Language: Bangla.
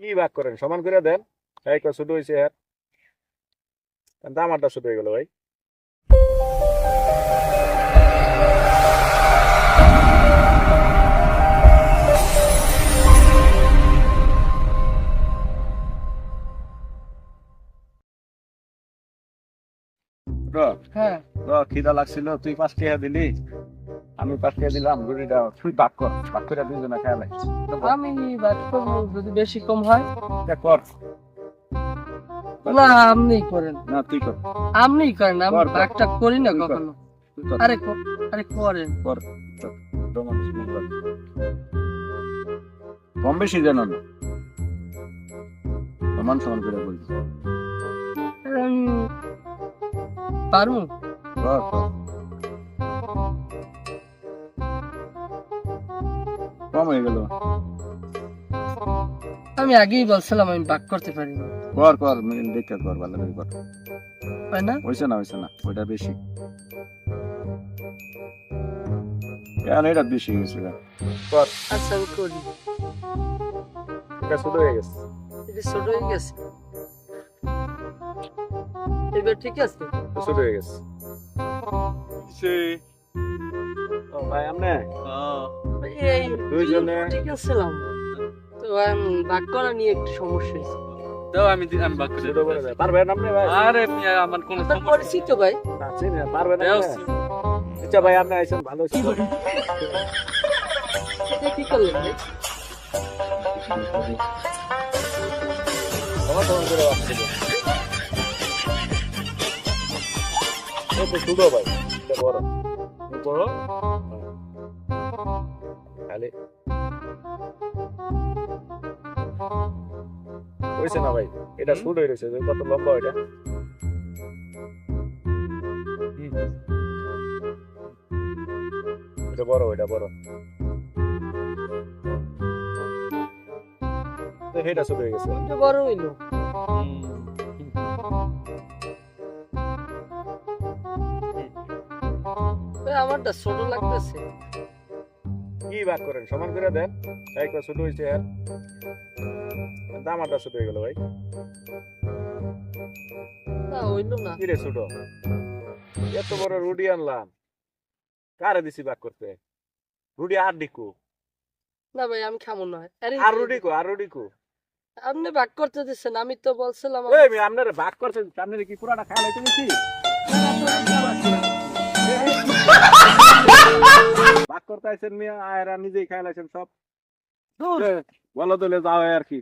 কি ভাগ করেন? সমান করে দেন। এই কয় ছোট হয়েছে হ্যাঁ আমারটা ছোট হয়ে গেল ভাই। হ্যাঁ। খিদা লাগছিল তুই পাঁচ টাকা দিলি? আমি টাকা দিলাম রুটিটা তুই ভাগ কর। ভাগ করে দুজনে খেয়াল আমি বাদ করব যদি বেশি কম হয়। কর। না আপনিই করেন। না তুই কর। আপনিই করেন আমি কর, কর। না। কখনো। আরে আরে করেন। কর। কম বেশি জানো না। সমান সমান করে বলছি। পারব? কর কর। কম হয়ে গেল। আমি আগেই বলছিলাম আমি ভাগ করতে পারি না। কর কর মিল দেখে কর ভালো করে কর। হয় না? হয়েছে না হয়েছে না ওইটা বেশি। কেন এটা বেশি গেছে? কর। আচ্ছা আমি করি। ছোট হয়ে গেছে। এটা ছোট হয়ে গেছে। এবার ঠিক আছে? ছোট হয়ে গেছে। ও ভাই আমনে? এই দুইজনে- ঠিক আছিলাম তো আমি ভাগ করা নিয়ে একটু সমস্যা হয়েছে। আমি আমি বাক করে দেয় আপনি ভাই? আরে আমার কোনো তা সমস্যা করেছি তো ভাই। না চিনি না। আচ্ছা ভাই আপনি আইছেন ভালো ছিল কি করলেন ভাই? ভাই বড়। বড়? খালি হয়েছে না ভাই? এটা। ছোট হয়ে রয়েছে কত লম্বা এটা। এটা বড় এটা বড়। হয়ে গেছে। বড় হইল। আমারটা ছোট লাগতেছে। কি ভাগ করেন? সমান করে দেন। কয় ছোট হয়েছে আর কিন্তু আমারটা ছোট হয়ে গেল ভাই। কি রে ছোট? এত বড় রুডি আনলাম। কারে দিছি ভাগ করতে? রুডি আর ডিকু। না ভাই আমি খাব না। আরে আর রুডি কো আর রুডি কো। আপনি ভাগ করতে দিচ্ছেন আমি তো বলছিলাম আপনারে ভাগ করছেন আপনারে কি পুরাটা খাওয়া তুমি কি করতে আইছেন মিয়া আয়রা নিজেই খাইলাইছেন সব। বলো দলে যাও আর কি।